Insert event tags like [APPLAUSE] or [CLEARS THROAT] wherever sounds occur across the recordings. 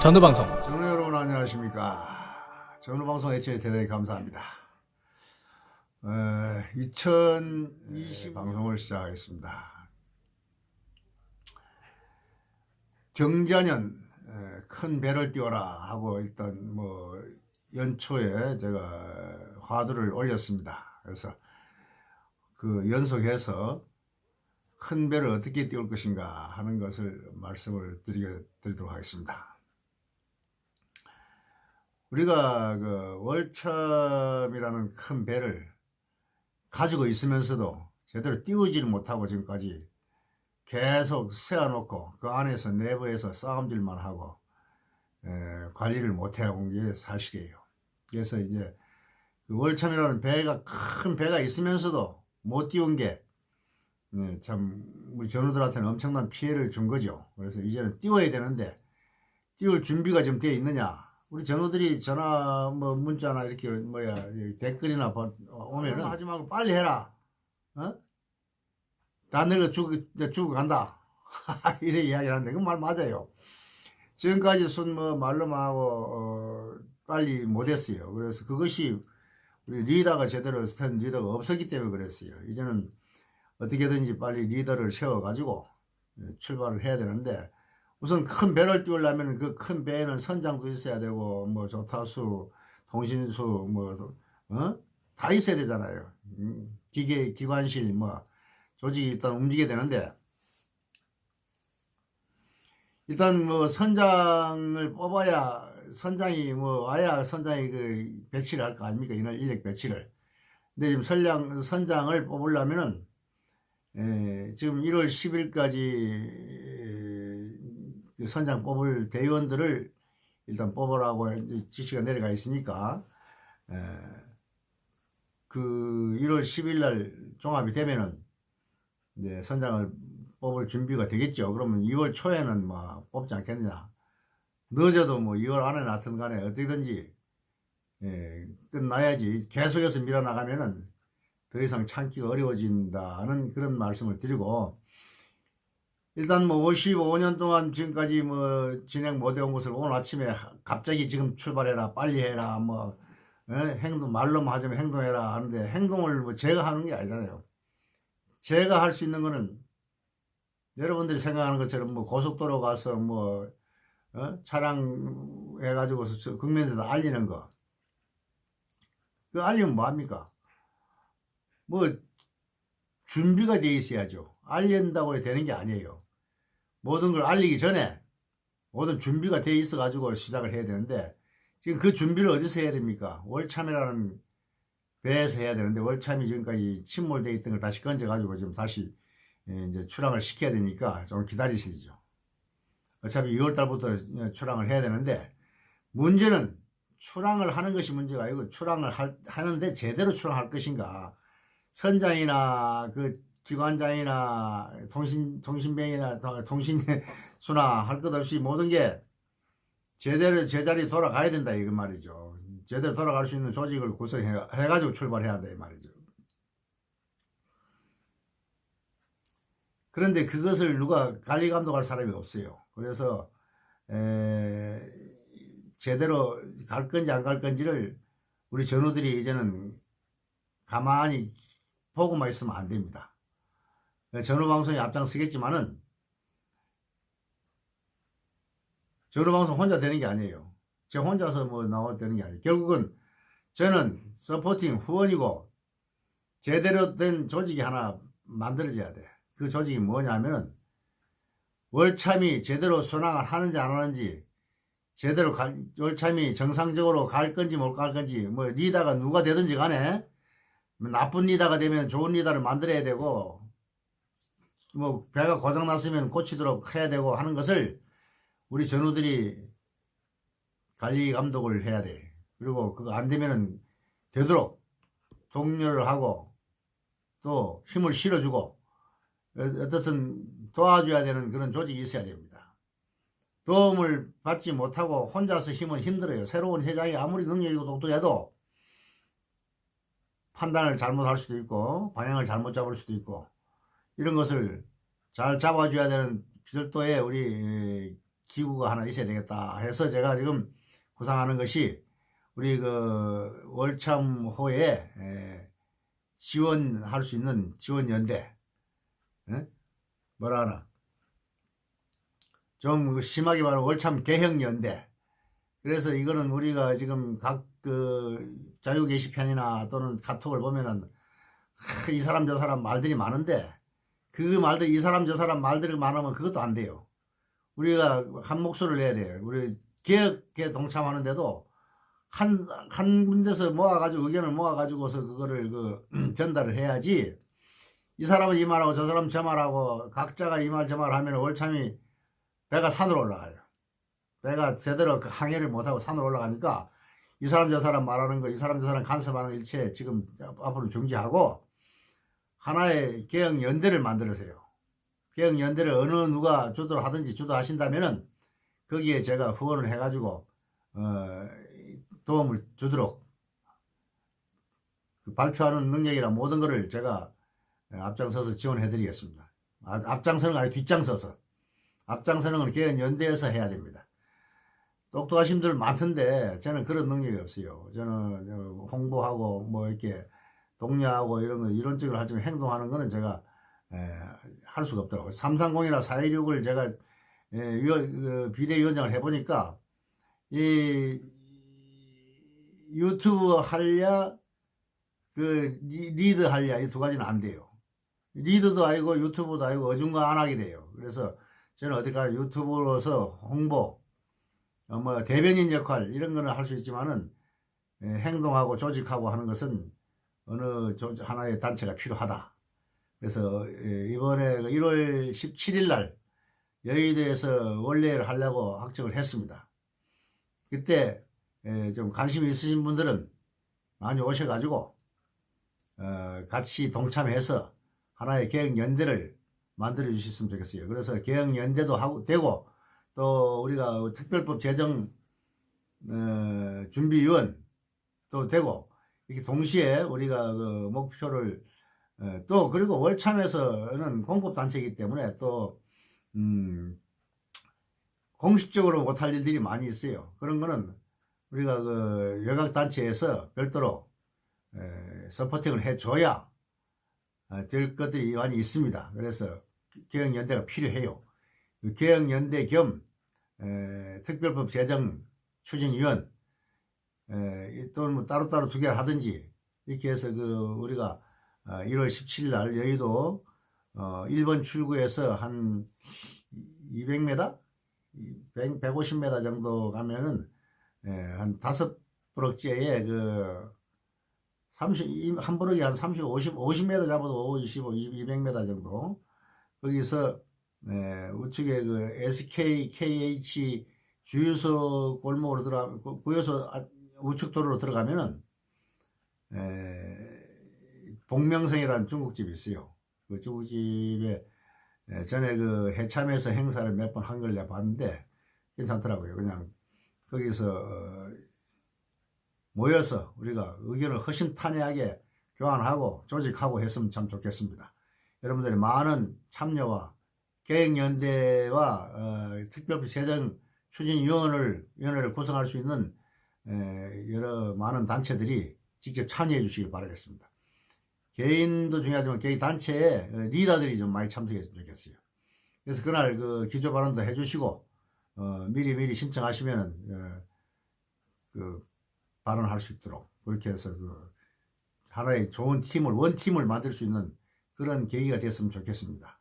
전우방송 전우 여러분 안녕하십니까. 전우 방송 애청에 대단히 감사합니다. 에, 2020 방송을 시작하겠습니다. 경자년 에, 큰 배를 띄워라 하고 일단 뭐 연초에 제가 화두를 올렸습니다. 그래서 그 연속해서 큰 배를 어떻게 띄울 것인가 하는 것을 말씀을 드리게, 드리도록 하겠습니다. 우리가 그 월참이라는 큰 배를 가지고 있으면서도 제대로 띄우지를 못하고 지금까지 계속 세워놓고 그 안에서 내부에서 싸움질만 하고 에, 관리를 못해온 게 사실이에요. 그래서 이제 그 월참이라는 배가 큰 배가 있으면서도 못 띄운 게 네, 참 우리 전우들한테는 엄청난 피해를 준 거죠. 그래서 이제는 띄워야 되는데 띄울 준비가 좀 되어 있느냐? 우리 전우들이 전화 뭐 문자나 이렇게 뭐야 댓글이나 번- 어, 오면은 하지 말고 빨리 해라. 어? 다 늙어 죽 죽어 간다. [LAUGHS] 이래 이야기를 하는데 그 말 맞아요. 지금까지 순뭐 말로만 하고 어, 빨리 못했어요. 그래서 그것이 우리 리더가 제대로 스탠 리더가 없었기 때문에 그랬어요. 이제는 어떻게든지 빨리 리더를 세워가지고 예, 출발을 해야 되는데 우선 큰 배를 띄우려면 그 큰 배에는 선장도 있어야 되고 뭐 조타수, 통신수 뭐 어? 다 있어야 되잖아요. 음, 기계 기관실 뭐 조직이 일단 움직여야 되는데 일단 뭐 선장을 뽑아야 선장이 뭐 와야 선장이 그 배치를 할 거 아닙니까? 이날 인력 배치를. 근데 지금 선량 선장을 뽑으려면은 에, 지금 1월 10일까지 그 선장 뽑을 대의원들을 일단 뽑으라고 지시가 내려가 있으니까 에, 그 1월 10일 날 종합이 되면은 이제 선장을 뽑을 준비가 되겠죠. 그러면 2월 초에는 뭐 뽑지 않겠느냐. 늦어도 뭐 2월 안에 나든 간에 어떻게든지 예, 끝나야지 계속해서 밀어나가면은 더 이상 참기가 어려워진다는 그런 말씀을 드리고 일단 뭐 55년 동안 지금까지 뭐 진행 못 해온 것을 오늘 아침에 갑자기 지금 출발해라 빨리 해라 뭐 예? 행동 말로만 하자면 행동해라 하는데 행동을 뭐 제가 하는 게 아니잖아요. 제가 할 수 있는 거는 여러분들이 생각하는 것처럼 뭐 고속도로 가서 뭐 어? 차량 해가지고 국민들한테 알리는 거. 그 알리면 뭐합니까? 뭐 준비가 돼 있어야죠. 알린다고 되는 게 아니에요. 모든 걸 알리기 전에 모든 준비가 돼 있어 가지고 시작을 해야 되는데 지금 그 준비를 어디서 해야 됩니까? 월참이라는 배에서 해야 되는데 월참이 지금까지 침몰돼 있던 걸 다시 건져 가지고 지금 다시 예, 이제 출항을 시켜야 되니까 좀 기다리시죠. 어차피 2월 달부터 출항을 해야 되는데 문제는 출항을 하는 것이 문제가 아니고 출항을 할- 하는데 제대로 출항할 것인가 선장이나 그 기관장이나 통신 통신병이나 통- 통신수나 [LAUGHS] 할 것 없이 모든 게 제대로 제자리에 돌아가야 된다 이거 말이죠. 제대로 돌아갈 수 있는 조직을 구성해 해가지고 출발해야 돼 말이죠. 그런데 그것을 누가 관리 감독할 사람이 없어요. 그래서 에, 제대로 갈 건지 안 갈 건지를 우리 전우들이 이제는 가만히 보고만 있으면 안 됩니다. 전우 방송에 앞장서겠지만은 전우 방송 혼자 되는 게 아니에요. 제 혼자서 뭐 나와도 되는 게 아니에요. 결국은 저는 서포팅 후원이고 제대로 된 조직이 하나 만들어져야 돼. 그 조직이 뭐냐면은 월참이 제대로 순항을 하는지 안 하는지 제대로 갈, 월참이 정상적으로 갈 건지 못 갈 건지 뭐 리더가 누가 되든지 간에 나쁜 리더가 되면 좋은 리더를 만들어야 되고 뭐 배가 고장 났으면 고치도록 해야 되고 하는 것을 우리 전우들이 관리 감독을 해야 돼. 그리고 그거 안 되면은 되도록 독려를 하고 또 힘을 실어주고 어떻든 도와줘야 되는 그런 조직이 있어야 됩니다. 도움을 받지 못하고 혼자서 힘은 힘들어요. 새로운 회장이 아무리 능력이고 똑똑해도 판단을 잘못할 수도 있고 방향을 잘못 잡을 수도 있고 이런 것을 잘 잡아줘야 되는 별도의 우리 기구가 하나 있어야 되겠다. 해서 제가 지금 구상하는 것이 우리 그 월참호에 에, 지원할 수 있는 지원연대 에? 뭐라 하나? 좀 심하게 말하면 월참 개혁연대. 그래서 이거는 우리가 지금 각 그 자유 게시판이나 또는 카톡을 보면은 하, 이 사람 저 사람 말들이 많은데 그 말들 이 사람 저 사람 말들이 많으면 그것도 안 돼요. 우리가 한 목소리를 내야 돼요. 우리 개혁에 동참하는데도 한, 한 군데서 모아가지고 의견을 모아가지고서 그거를 그 전달을 해야지 이 사람은 이 말하고 저 사람은 저 말하고 각자가 이 말 저 말 하면 월참이 배가 산으로 올라가요. 배가 제대로 그 항해를 못하고 산으로 올라가니까 이 사람 저 사람 말하는 거 이 사람 저 사람 간섭하는 일체 지금 앞으로 중지하고 하나의 개혁 연대를 만들으세요. 개혁 연대를 어느 누가 주도를 하든지 주도하신다면은 거기에 제가 후원을 해가지고 어, 도움을 주도록 그 발표하는 능력이나 모든 것을 제가 앞장서서 지원해드리겠습니다. 아, 앞장서는 아니 뒷장서서 앞장서는 건 개혁 연대에서 해야 됩니다. 똑똑하신 분들 많던데 저는 그런 능력이 없어요. 저는 어, 홍보하고 뭐 이렇게 독려하고 이런 거 이론적으로 하지만 행동하는 거는 제가 에, 할 수가 없더라고요. 330이나 416을 제가 에, 위원, 그 비대위원장을 해보니까 이 유튜브 할랴 그 리- 리드 할랴 이 두 가지는 안 돼요. 리드도 아니고 유튜브도 아니고 어중간 안 하게 돼요. 그래서 저는 어디까 유튜브로서 홍보 어, 뭐 대변인 역할 이런 거는 할 수 있지만은 에, 행동하고 조직하고 하는 것은 어느 조- 하나의 단체가 필요하다. 그래서 에, 이번에 1월 17일 날 여의도에서 원래를 하려고 확정을 했습니다. 그때 에, 좀 관심이 있으신 분들은 많이 오셔가지고 어, 같이 동참해서 하나의 개혁 연대를 만들어 주셨으면 좋겠어요. 그래서 개혁 연대도 하고 되고 또 우리가 특별법 제정 어, 준비위원 또 되고 이렇게 동시에 우리가 그 목표를 어, 또 그리고 월참에서는 공법 단체이기 때문에 또 음, 공식적으로 못할 일들이 많이 있어요. 그런 거는 우리가 그 외곽 단체에서 별도로 에, 서포팅을 해줘야 어, 될 것들이 많이 있습니다. 그래서 개혁연대가 필요해요. 그 개혁연대 겸 에, 특별법 제정 추진위원 에, 또는 뭐 따로따로 두 개를 하든지 이렇게 해서 그 우리가 어, 1월 17일 날 여의도 어, 1번 출구에서 한 200m? 100, 150m 정도 가면은 에, 한 다섯 브럭지에 그 30, 한 브럭이 한 30, 50, 50m 잡아도 25, 200m 정도 거기서 에, 우측에 그 SK, KH 주유소 골목으로 들어가, 구- 구요소 아- 우측 도로로 들어가면은, 에, 복명성이라는 중국집이 있어요. 그 중국집에 에, 전에 그 해참에서 행사를 몇 번 한 걸 내가 봤는데 괜찮더라고요. 그냥 거기서 어, 모여서 우리가 의견을 허심탄회하게 교환하고 조직하고 했으면 참 좋겠습니다. 여러분들의 많은 참여와 개혁연대와 어, 특별법 제정 추진위원을 위원회를 구성할 수 있는 에, 여러 많은 단체들이 직접 참여해 주시길 바라겠습니다. 개인도 중요하지만 개인 단체에 어, 리더들이 좀 많이 참석했으면 좋겠어요. 그래서 그날 그 기조 발언도 해주시고 어, 미리 미리 신청하시면은 어, 그 발언할 수 있도록 그렇게 해서 그 하나의 좋은 팀을 원 팀을 만들 수 있는 그런 계기가 됐으면 좋겠습니다.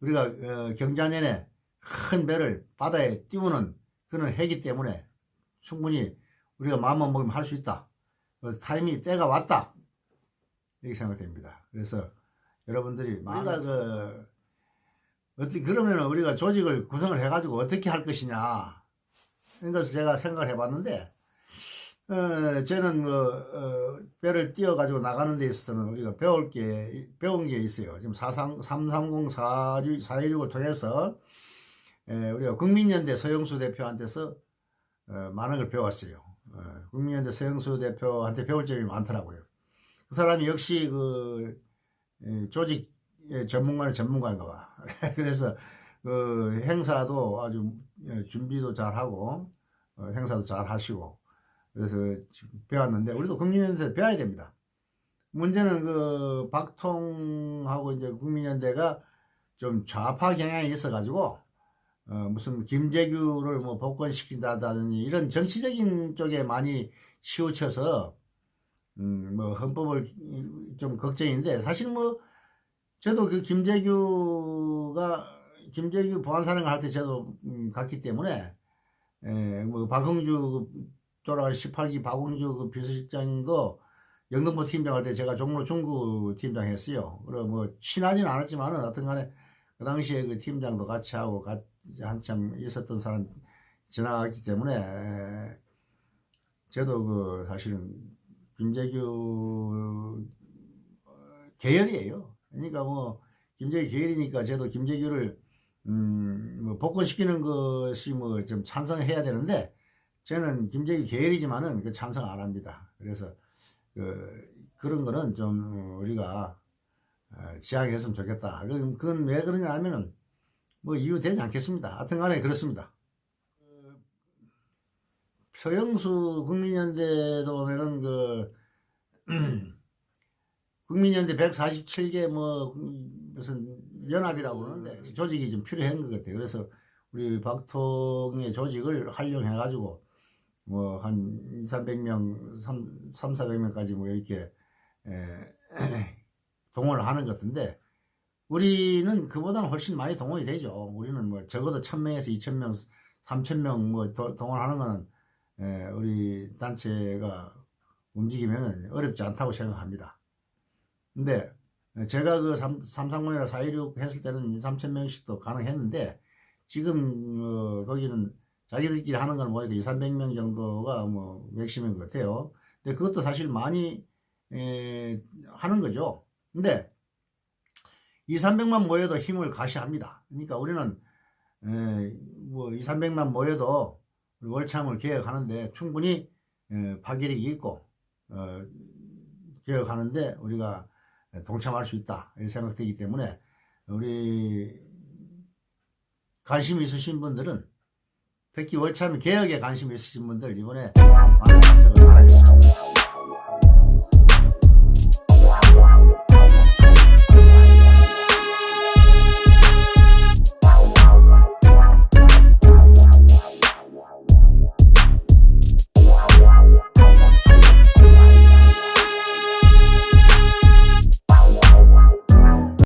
우리가 어, 경자년에 큰 배를 바다에 띄우는 그런 해기 때문에 충분히 우리가 마음만 먹으면 할 수 있다. 어, 타임이 때가 왔다. 이렇게 생각됩니다. 그래서 여러분들이 우리가 그 어떻게 그러면 우리가 조직을 구성을 해가지고 어떻게 할 것이냐 이런 것을 제가 생각을 해봤는데 어, 저는 뭐, 어, 배를 띄워가지고 나가는 데 있어서는 우리가 배울 게, 배운 게 있어요. 지금 430, 330, 416, 416을 통해서, 에, 우리가 국민연대 서영수 대표한테서, 어, 많은 걸 배웠어요. 어, 국민연대 서영수 대표한테 배울 점이 많더라고요. 그 사람이 역시 그, 에, 조직 의 전문가는 전문가인가 봐. [LAUGHS] 그래서, 그 행사도 아주 예, 준비도 잘 하고 어, 행사도 잘 하시고 그래서 배웠는데 우리도 국민연대 배워야 됩니다. 문제는 그 박통하고 이제 국민연대가 좀 좌파 경향이 있어가지고 어 무슨 김재규를 뭐 복권시킨다든지 이런 정치적인 쪽에 많이 치우쳐서 음 뭐 헌법을 좀 걱정인데 사실 뭐 저도 그 김재규가 김재규 보안사령관 할 때 저도 음, 갔기 때문에 에 뭐 박흥주 돌아갈 18기 박흥주 그 비서실장도 영등포 팀장 할 때 제가 종로 중구 팀장 했어요. 그리고 뭐 친하진 않았지만은 어떤간에 그 당시에 그 팀장도 같이 하고 같이 한참 있었던 사람 지나갔기 때문에 에, 저도 그 사실은 김재규 어, 계열이에요. 그러니까 뭐 김재규 계열이니까 저도 김재규를 음뭐 복권시키는 것이 뭐 좀 찬성해야 되는데 저는 김재규 계열이지만은 그 찬성 안 합니다. 그래서 그 그런 거는 좀 우리가 어, 지양했으면 좋겠다. 그건, 그건 왜 그러냐 하면은 뭐 이유 되지 않겠습니다. 하여튼 간에 그렇습니다. 그 서영수 국민연대도 보면은 그 [CLEARS THROAT] 국민연대 147개 뭐 무슨 연합이라고 그러는데 조직이 좀 필요한 것 같아요. 그래서 우리 박통의 조직을 활용해 가지고 뭐 한 2, 300명, 3, 3 400명까지 뭐 이렇게 에, [CLEARS THROAT] 동원을 하는 것 같은데 우리는 그보다는 훨씬 많이 동원이 되죠. 우리는 뭐 적어도 1000명에서 2000명, 3000명 뭐 도- 동원하는 거는 에, 우리 단체가 움직이면 어렵지 않다고 생각합니다. 근데 제가 그 3, 330이나 416 했을 때는 2, 3000명씩도 가능했는데 지금 어, 거기는 자기들끼리 하는 건 보니까 2, 300명 정도가 뭐 맥시멈인 것 같아요. 근데 그것도 사실 많이 에, 하는 거죠. 근데 2, 300만 모여도 힘을 가시합니다. 그러니까 우리는 에, 뭐 2, 300만 모여도 월참을 개혁하는데 충분히 에, 파괴력이 있고 어, 개혁하는데 우리가 동참할 수 있다 생각되기 때문에 우리 관심 있으신 분들은 특히 월참 개혁에 관심 있으신 분들 이번에 많은 참석을 바라겠습니다.